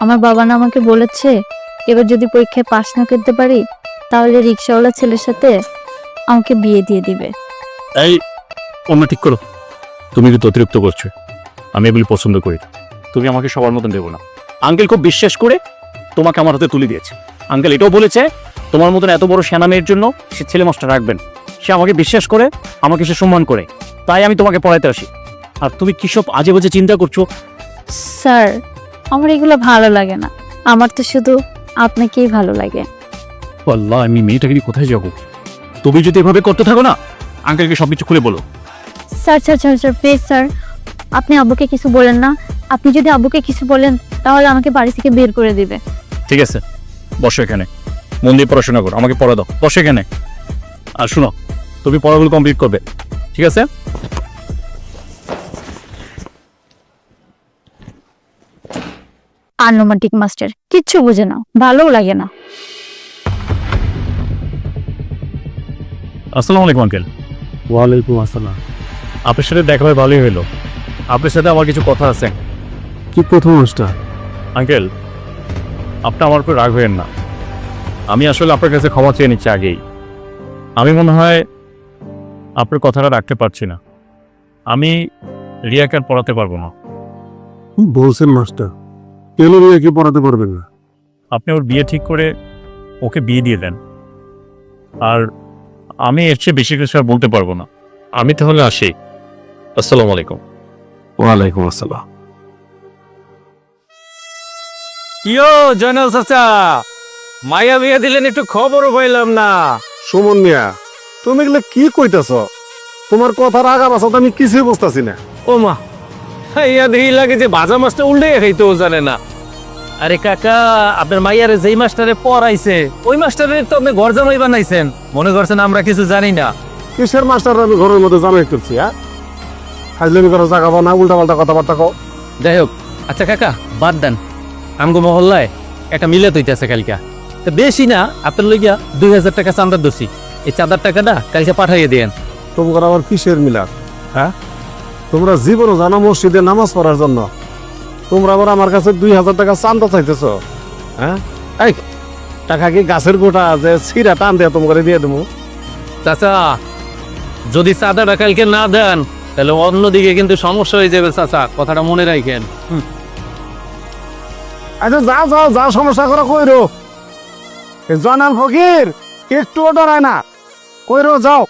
আমার বাবা না আমাকে বলেছে এবার যদি পরীক্ষায় পাশ না করতে পারি তাহলে রিক্সাওয়ালা ছেলের সাথে আমাকে বিয়ে দিয়ে দিবে। এই অন্য ঠিক করো। তুমি কিন্তু অতিরিক্ত করছ। আমি এগুলি পছন্দ করি না। তুমি আমাকে সবার মতন দেবো না। আঙ্কেল খুব বিশ্বাস করে তোমাকে আমার হাতে তুলে দিয়েছে। আঙ্কেল এটাও বলেছে তোমার মতন এত বড় সেনা মেয়ের জন্য সে ছেলে মাস্টার রাখবেন। সে আমাকে বিশ্বাস করে আমাকে সে সম্মান করে। তাই আমি তোমাকে পড়াইতে আসি। আর তুমি কিসব আজে বাজে চিন্তা করছ? স্যার আমার এগুলো ভালো লাগে না। আমার তো শুধু আপনাকেই ভালো লাগে। আল্লাহ আমি মেয়েটাকে নিয়ে কোথায় যাব? তুমি যদি এভাবে করতে থাকো না আঙ্কেলকে সব কিছু খুলে বলো। Sir sir sir sir please sir আপনি আব্বুকে কিছু বলেন না। আপনি যদি আব্বুকে কিছু বলেন তাহলে আমাকে বাড়ি থেকে বের করে দিবে। ঠিক আছে বসো এখানে। মন দিয়ে পড়াশোনা করো আমাকে পড়া দাও। বসো এখানে। আর শুনো তুমি পড়াগুলো কমপ্লিট করবে। ঠিক আছে? Unromantic master. কিচ্ছু বোঝে না ভালোও লাগে না। আসসালামু আলাইকুম আঙ্কেল। ওয়ালাইকুম আসসালাম। আপনার সাথে দেখা হয়ে ভালোই হলো আপনার সাথে আমার কিছু কথা আছে। কি প্রথম মাস্টার আঙ্কেল আপনি আমার উপর রাগ হয়েন না। আমি আসলে আপনার কাছে ক্ষমা চেয়ে নিচ্ছি আগেই। আমি মনে হয় আপনার কথাটা রাখতে পারছি না। আমি রিয়াকে আর পড়াতে পারব না। বলছেন মাস্টার। কেন কি পড়াতে পারবেন না? আপনি ওর বিয়ে ঠিক করে ওকে বিয়ে দিয়ে দেন। আর আমি এর চেয়ে বেশি কিছু আর বলতে পারব না। আমি তাহলে আসি। আসসালামু আলাইকুম। ওয়ালাইকুম আসসালাম। কিও জয়নাল চাচা? মায়া বিয়ে দিলেন একটু খবরও পাইলাম না। সুমন মিয়া তুমি এগুলো কি কইতাছ? তোমার কথার আগা বাসা আমি কিছুই বুঝতাছি না। ও মা ইয়া দেখি লাগে যে ভাজা মাছটা উল্টে খাইতেও জানে না। আরে কাকা আপনার মাইয়ারে যেই মাস্টারে পড়াইছে ওই মাস্টারে তো আপনি ঘর জামাই বানাইছেন। মনে করছেন আমরা কিছু জানি না। কিসের মাস্টার আমি ঘরের মধ্যে জামাই করছি হ্যাঁ? হাজলামি করার জায়গা না উল্টা পাল্টা কথাবার্তা কও। যাই হোক আচ্ছা কাকা বাদ দেন। আমগো মহল্লায় একটা মিলে তৈতেছে কালকা। তো বেশি না আপনার লইয়া দুই হাজার টাকা চান্দার দোষী। এই চাঁদার টাকাটা কালকে পাঠাইয়ে দেন তোমার আবার কিসের মিলাদ হ্যাঁ? তোমরা জীবনও জানো মসজিদে নামাজ পড়ার জন্য। তোমরা আবার আমার কাছে দুই হাজার টাকা চান্দা চাইতেছ। হ্যাঁ? এই টাকা কি গাছের গোটা যে ছিঁড়া টান দিয়ে তোমাকে দিয়ে দেবো? চাচা যদি চাঁদাটা কালকে না দেন তাহলে অন্যদিকে কিন্তু সমস্যা হয়ে যাবে চাচা কথাটা মনে রাখেন। আচ্ছা যা যাও যা সমস্যা করে কইরো জনাল ফকির একটু ডরায় না। কইরো যাও।